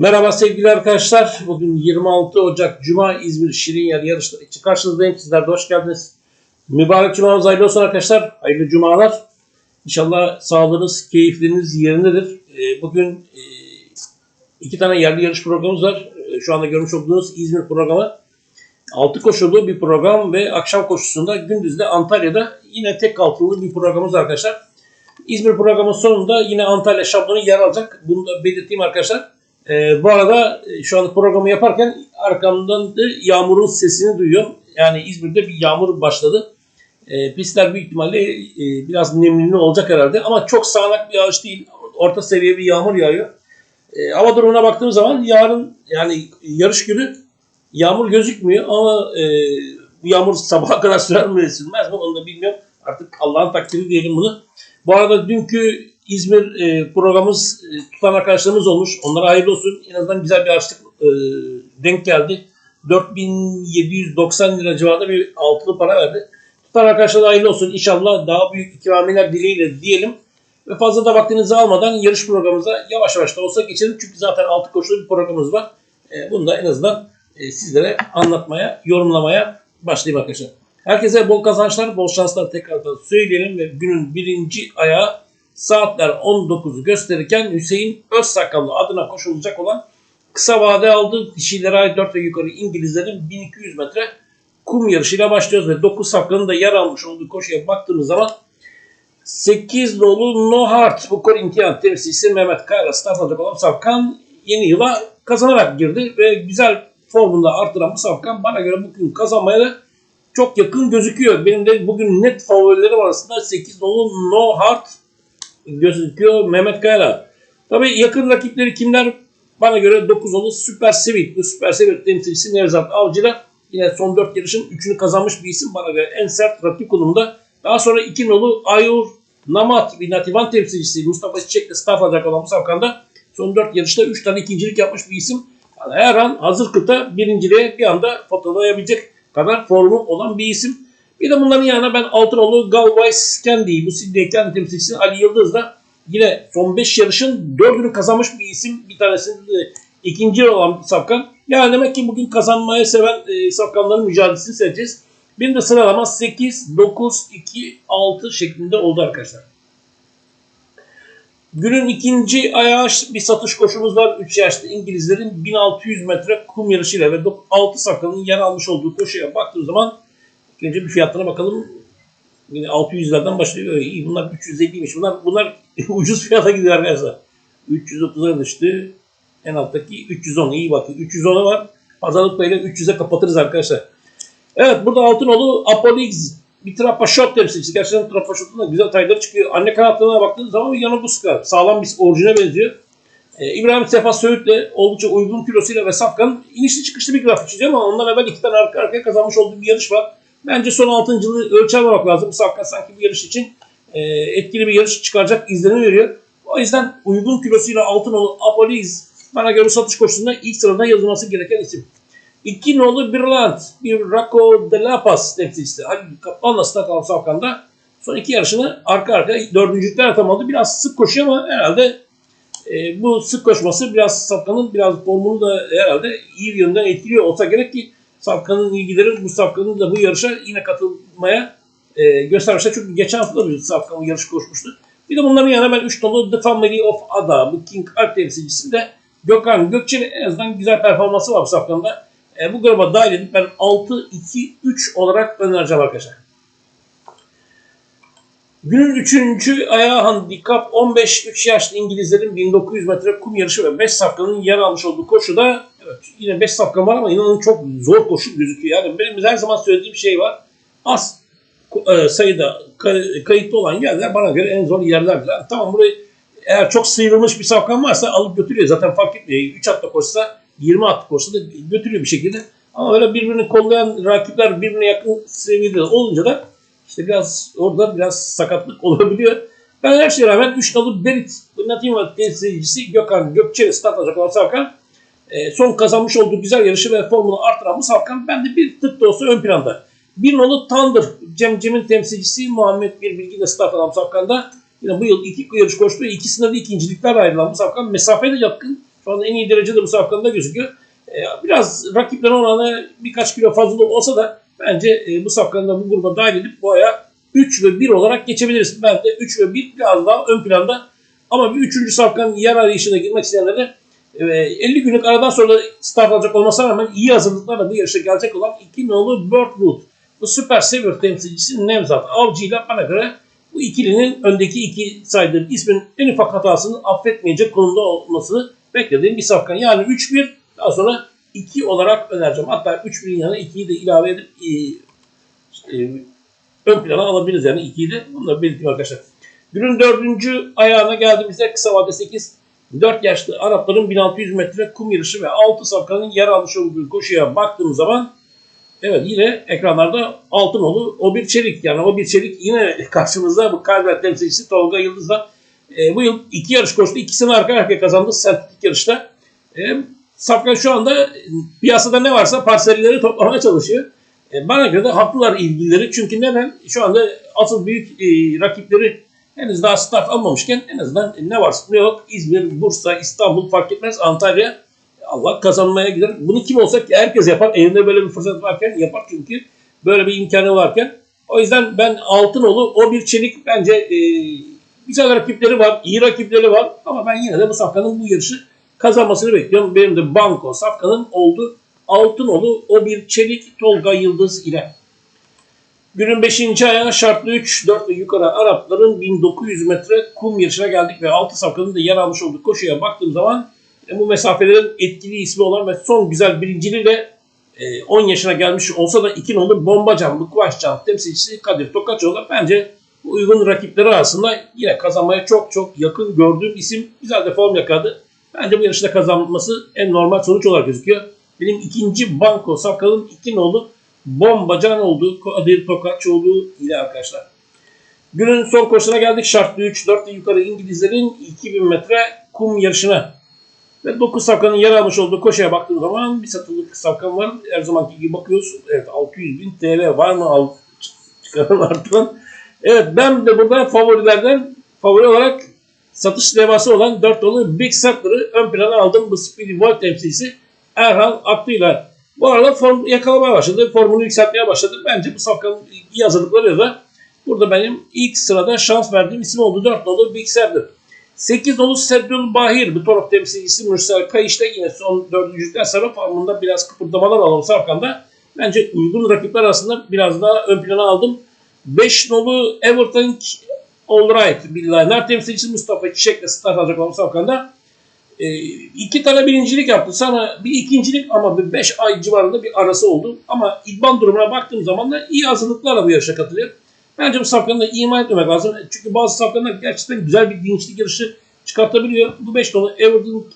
Merhaba sevgili arkadaşlar. Bugün 26 Ocak Cuma İzmir Şirinyer yarışları için karşınızdayım. Sizler de hoş geldiniz. Mübarek Cuma'nız hayırlı olsun arkadaşlar. Hayırlı Cumalar. İnşallah sağlığınız, keyifleriniz yerindedir. Ee, Bugün e, iki tane yerli yarış programımız var. Ee, Şu anda görmüş olduğunuz İzmir programı. 6 koşulu bir program ve akşam koşusunda gündüzde Antalya'da yine tek kalkılı bir programımız arkadaşlar. İzmir programının sonunda yine Antalya şablonu yer alacak. Bunu da belirteyim arkadaşlar. Ee, bu arada e, şu anda programı yaparken arkamdan da yağmurun sesini duyuyorum. Yani İzmir'de bir yağmur başladı. Ee, pistler büyük ihtimalle e, biraz nemli olacak herhalde. Ama çok sağanak bir yağış değil. Orta seviye bir yağmur yağıyor. Ee, hava durumuna baktığım zaman yarın yani yarış günü yağmur gözükmüyor ama e, bu yağmur sabaha kadar sürer mi sürmez mi onu da bilmiyorum. Artık Allah'ın takdiri diyelim bunu. Bu arada dünkü İzmir e, programımız e, tutan arkadaşlarımız olmuş. Onlara hayırlı olsun. En azından güzel bir açlık e, denk geldi. 4790 lira civarında bir altılı para verdi. Tutan arkadaşlara hayırlı olsun. İnşallah daha büyük ikramiyeler dileğiyle diyelim. Ve fazla da vaktinizi almadan yarış programımıza yavaş yavaş da olsa geçelim. Çünkü zaten altı koşulu bir programımız var. E, bunu da en azından e, sizlere anlatmaya, yorumlamaya başlayayım arkadaşlar. Herkese bol kazançlar, bol şanslar tekrardan söyleyelim ve günün birinci ayağı saatler 19'u gösterirken Hüseyin Özsakallı adına koşulacak olan kısa vade aldı. Dişilere ait 4 ve yukarı İngilizlerin 1200 metre kum yarışıyla başlıyoruz ve 9 safkanın da yer almış olduğu koşuya baktığımız zaman 8 nolu No Heart bu kor imtihan temsilcisi Mehmet Kayra start alacak olan safkan yeni yıla kazanarak girdi ve güzel formunda artıran bu safkan bana göre bugün kazanmaya da çok yakın gözüküyor. Benim de bugün net favorilerim arasında 8 nolu No Heart gözüküyor Mehmet Kayra. Tabii yakın rakipleri kimler? Bana göre 9 nolu Süper Sevil. Bu Süper Sevil temsilcisi Nevzat Avcı'da yine son 4 yarışın 3'ünü kazanmış bir isim. Bana göre en sert rakip konumunda. Daha sonra 2 nolu Ayur Namat bir Nativan temsilcisi Mustafa Çiçek'le start alacak olan safkanda son 4 yarışta 3 tane ikincilik yapmış bir isim. Yani her an hazır kıta birinciliğe bir anda fotolayabilecek kadar formu olan bir isim. Bir de bunların yanına ben Altınoğlu Galvay Candy, bu Sidney Candy temsilcisi Ali Yıldız da yine son 5 yarışın 4'ünü kazanmış bir isim. Bir tanesinde ikinci olan safkan. Yani demek ki bugün kazanmaya seven e, safkanların mücadelesini seyredeceğiz. Benim de sıralama 8, 9, 2, 6 şeklinde oldu arkadaşlar. Günün ikinci ayağı bir satış koşumuz var. 3 yaşlı İngilizlerin 1600 metre kum yarışıyla ve 6 safkanın yer almış olduğu koşuya baktığım zaman önce bir fiyatlarına bakalım. Yine 600'lerden başlıyor. İyi bunlar 350'ymiş. Bunlar bunlar ucuz fiyata gidiyor arkadaşlar. 330'a düştü. En alttaki 310 iyi bakın. 310'a var. Pazarlık payıyla 300'e kapatırız arkadaşlar. Evet burada Altınoğlu Apolix bir Trapaşot temsilcisi. Gerçekten Trapaşot'un da güzel tayları çıkıyor. Anne kanatlarına baktığınız zaman Yanabuska. Sağlam bir orijine benziyor. Ee, İbrahim Sefa Söğüt'le oldukça uygun kilosuyla ve Safkan'ın inişli çıkışlı bir grafik çiziyor ama ondan evvel iki tane arka arkaya kazanmış olduğu bir yarış var. Bence son 6. yılı ölçememek lazım. Safkan sanki bu yarış için e, etkili bir yarış çıkaracak izlenim veriyor. O yüzden uygun kilosuyla Altınoğlu Apolix bana göre satış koşusunda ilk sırada yazılması gereken isim. İki nolu Birland, bir Rako de La Paz temsilcisi. Halil Kaplan'la start alan Safkan'da son iki yarışını arka arkaya dördüncülükler atamadı. Biraz sık koşuyor ama herhalde e, bu sık koşması biraz Safkan'ın biraz formunu da herhalde iyi bir yönden etkiliyor olsa gerek ki Safkan'ın ilgileri bu Safkan'ın da bu yarışa yine katılmaya e, göstermişler. Çünkü geçen hafta da Safkan yarış koşmuştu. Bir de bunların yanına ben 3 nolu The Family of Ada, bu King Alp temsilcisinde Gökhan Gökçe'nin en azından güzel performansı var Safkan'da. E, bu gruba dahil edip ben 6-2-3 olarak önereceğim arkadaşlar. Günün 3. ayağı handikap 15-3 yaşlı İngilizlerin 1900 metre kum yarışı ve 5 safkanın yer almış olduğu koşuda yine 5 safkan var ama inanın çok zor koşu gözüküyor. Yani benim her zaman söylediğim şey var. Az e, sayıda kayıtlı olan yerler bana göre en zor. Yani tamam burayı eğer çok sıyrılmış bir safkan varsa alıp götürüyor. Zaten fark etmiyor. 3 atla koşsa 20 atlı koşsa da götürüyor bir şekilde. Ama öyle birbirini kollayan rakipler birbirine yakın seviyede olunca da işte biraz orada biraz sakatlık olabiliyor. Ben her şeye rağmen 3 nalı Berit Nativa temsilcisi Gökhan Gökçe'yle start alacak olan Savkan e, son kazanmış olduğu güzel yarışı ve formunu artıran bu Savkan ben de bir tık da olsa ön planda. Bir nolu Thunder Cem Cem'in temsilcisi Muhammed Bir Bilgi de start alan Savkan'da yine bu yıl iki yarış koştu. İkisinde de ikincilikler ayrılan bu Savkan mesafede yatkın Şu anda en iyi derecede bu safkanında gözüküyor. E, biraz rakiplerine oranla birkaç kilo fazla olsa da bence e, bu safkanı bu gruba dahil edip bu aya 3 ve 1 olarak geçebiliriz. Ben de 3 ve 1 biraz daha ön planda. Ama bir üçüncü safkanın yer arayışına girmek isteyenlere e, 50 günlük aradan sonra start alacak olmasına rağmen iyi hazırlıklarla bu yarışa gelecek olan 2 nolu Birdwood. Bu süper seviyor temsilcisi Nevzat Avcı ile bana göre bu ikilinin öndeki iki saydığım ismin en ufak hatasını affetmeyecek konumda olmasını beklediğim bir safkan. Yani 3-1 daha sonra 2 olarak önereceğim. Hatta 3-1'in yanına 2'yi de ilave edip e, e, ön plana alabiliriz yani 2'yi de. Bunu da belirteyim arkadaşlar. Günün dördüncü ayağına geldiğimizde kısa vade 8 4 yaşlı Arapların 1600 metre kum yarışı ve 6 safkanın yer almış olduğu koşuya baktığım zaman evet yine ekranlarda Altınolu o bir çelik yani o bir çelik yine karşımızda bu Kalbert temsilcisi Tolga Yıldız'la e, bu yıl iki yarış koştu. İkisini arka arkaya kazandı sentetik yarışta. E, Safkan şu anda piyasada ne varsa parselleri toplamaya çalışıyor. E, bana göre de haklılar ilgileri. Çünkü neden? Şu anda asıl büyük e, rakipleri henüz daha start almamışken en azından ne varsa ne yok İzmir, Bursa, İstanbul fark etmez Antalya Allah kazanmaya gider. Bunu kim olsa herkes yapar. Elinde böyle bir fırsat varken yapar çünkü böyle bir imkanı varken. O yüzden ben Altınolu o bir çelik bence e, güzel rakipleri var, iyi rakipleri var ama ben yine de bu Safkan'ın bu yarışı kazanmasını bekliyorum. Benim de Banko Safkan'ın oldu. Altınolu o bir çelik Tolga Yıldız ile. Günün 5. ayağına şartlı 3, 4 ve yukarı Arapların 1900 metre kum yarışına geldik ve 6 safkanın da yer almış olduğu koşuya baktığım zaman e, bu mesafelerin etkili ismi olan ve son güzel birinciliğiyle e, 10 yaşına gelmiş olsa da 2 nolu Bombacan, bu Kıvançcan temsilcisi Kadir Tokaçoğlu bence uygun rakipleri arasında yine kazanmaya çok çok yakın gördüğüm isim. Güzel de form yakaladı. Bence bu yarışta kazanması en normal sonuç olarak gözüküyor. Benim ikinci banko safkanın 2 nolu Bombacan olduğu, Kadir Tokaçoğlu ile arkadaşlar. Günün son koşusuna geldik. Şartlı 3, 4 ve yukarı İngilizlerin 2000 metre kum yarışına. Ve 9 safkanın yer almış olduğu koşuya baktığım zaman bir satılık safkan var. Her zamanki gibi bakıyoruz. Evet 600 bin TL var mı al çıkaran artılan. Evet ben de burada favorilerden favori olarak satış levhası olan 4 dolu Big Sucker'ı ön plana aldım. Bu Speedy World temsilcisi Erhan Aklı'yla. Bu arada form yakalamaya başladı. Formunu yükseltmeye başladı. Bence bu safkanın iyi hazırlıklarıyla burada benim ilk sırada şans verdiğim isim oldu. 4 dolu Big Sucker. 8 dolu Seddül Bahir. Bu taraf temsilcisi Mürsel Kayış'ta yine son 4. yüzden sonra formunda biraz kıpırdamalar alalım safkanda. Bence uygun rakipler arasında biraz daha ön plana aldım. 5 nolu Everton Alright Billahlar temsilcisi Mustafa Çiçek'le start alacak olan safkanda. E, iki tane birincilik yaptı. Sana bir ikincilik ama bir 5 ay civarında bir arası oldu. Ama idman durumuna baktığım zaman da iyi hazırlıklarla bu yarışa katılıyor. Bence bu safkanı da ima etmemek lazım. Çünkü bazı safkanlar gerçekten güzel bir dinçlik yarışı çıkartabiliyor. Bu 5 nolu Everton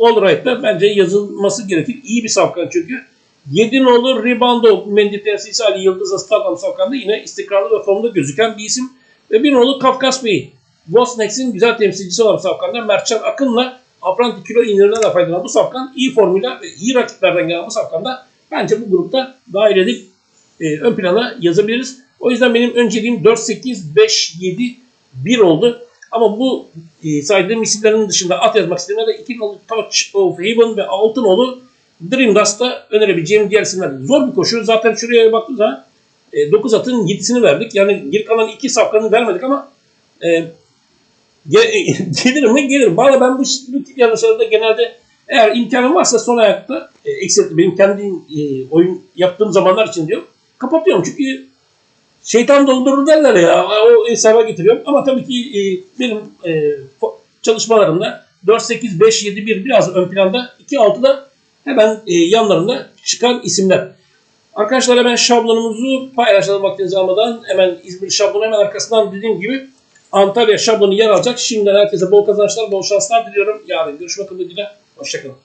Alright'ta bence yazılması gerekir. İyi bir safkan çünkü. 7 nolu Ribando Mendil temsilcisi Ali Yıldız'a start safkanda yine istikrarlı ve formda gözüken bir isim. Ve bir nolu Kafkas Bey. Bosnex'in güzel temsilcisi olan safkanda Mertcan Akın'la Apranti kilo indirine de faydalanan bu safkan iyi formuyla ve iyi rakiplerden gelen bu safkanda bence bu grupta dahil edip e, ön plana yazabiliriz. O yüzden benim önceliğim 4, 8, 5, 7, 1 oldu. Ama bu e, saydığım isimlerin dışında at yazmak isteyenlere 2 nolu Touch of Heaven ve 6 nolu Dream Dust'ta önerebileceğim diğer isimler. Zor bir koşu. Zaten şuraya baktığınız zaman e, 9 atın 7'sini verdik. Yani geri kalan 2 safkanı vermedik ama e, gelir mi? Gelir. Valla ben bu, bu tip yarışlarda genelde eğer imkanım varsa son ayakta e. Benim kendi e, oyun yaptığım zamanlar için diyor. Kapatıyorum çünkü şeytan doldurur derler ya. O hesaba getiriyorum. Ama tabii ki e, benim e, çalışmalarımda 4, 8, 5, 7, 1 biraz ön planda. 2, 6'da hemen e, yanlarında çıkan isimler. Arkadaşlar hemen şablonumuzu paylaşalım vaktinizi almadan. Hemen İzmir şablonu hemen arkasından dediğim gibi Antalya şablonu yer alacak. Şimdiden herkese bol kazançlar, bol şanslar diliyorum. Yarın görüşmek ümidiyle. Hoşçakalın.